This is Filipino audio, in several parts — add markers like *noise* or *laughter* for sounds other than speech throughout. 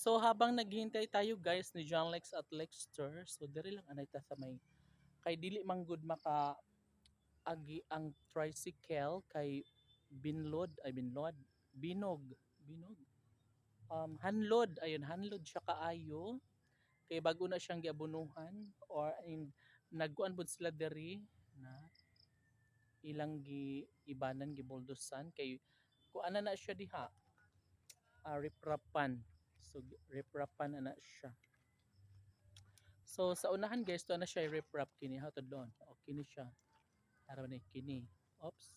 So habang naghihintay tayo guys ni John Lex at Lexter, so diri lang anay ta sa may kay dili man gud maka agi ang tricycle kay binlod ay binlod binog binog? Um hanlod ayun hanlod siya kaayo. Kay bago na siyang giabunuhan or in nagkuan pud sila diri na ilang gi ibanan gibuldosan kay kuan na na siya diha? Uh, riprapan so riprapan na siya. So sa unahan guys to na siya riprap kini ha to doon? O kini siya. Tara ni kini. Oops.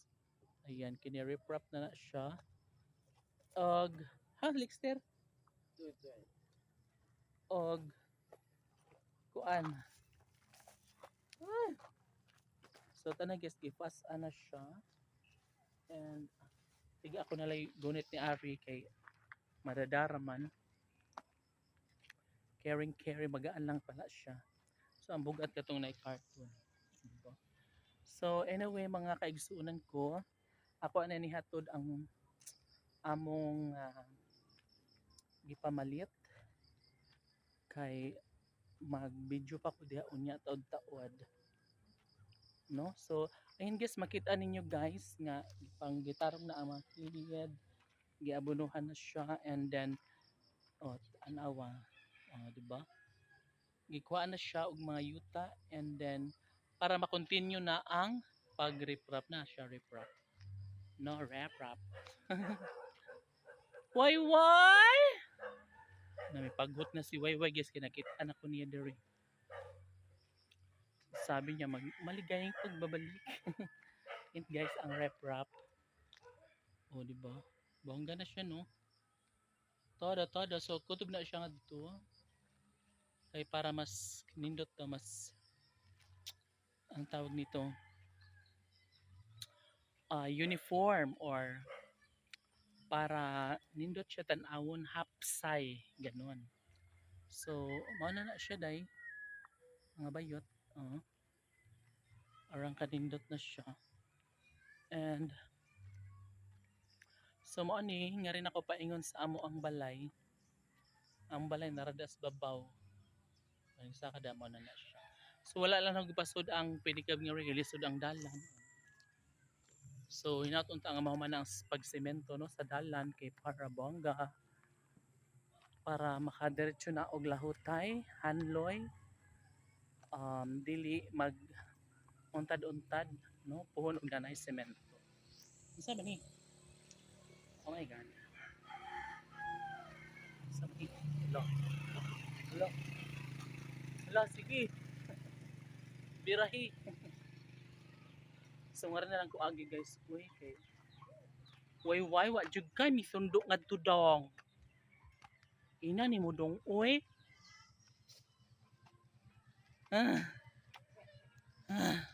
Ayan kini riprap na na siya. Og ha Lixter? Og kuan. Ah. so tanang guys gipas ana siya. And sige ako na gunit ni Ari kay madadara man caring carry magaan lang pala siya. So ang bugat katong na cartoon diba? so anyway mga kaigsuunan ko ako na nihatod ang among ah, gipamalit kay mag-video pa ko diha unya taod-taod no? So ayun guys makita ninyo guys nga pang gitarong na ang mga kilid giabunuhan na siya and then oh anawa oh di ba? Gikuha na siya og mga yuta and then para ma-continue na ang pag-riprap na siya riprap. No rap rap *laughs* why why? Na may paghot na si Wayway guys kinakita na ko niya diri. Sabi niya mag maligayang pagbabalik. *laughs* Yun guys ang rep rap o di ba? Bongga na siya no? Todo todo so kutob na siya nga dito kay para mas nindot to mas ang tawag nito ah uniform or para nindot siya tanawon hapsay ganon. So mao na na siya day mga bayot uh, arang kanindot na siya. And so mo ani nga rin ako paingon sa amo ang balay. Ang balay naradas babaw ay sa kada mo na na siya. So wala lang nagpasod ang pedicab nga rin lisod ang dalan. So hinatunta nga mahuman ang pagsemento no sa dalan kay para bongga para makadiretso na og lahutay hanloy um, dili mag untad-untad no puhon og ganay semento. Unsa ba ni oh my god. Ni hello. Hello hello sige birahi so nga na lang ko agi guys uy kay Way way wa jud kay misundo ngadto dong. Ina ni mo dong uy. Ah. Ah.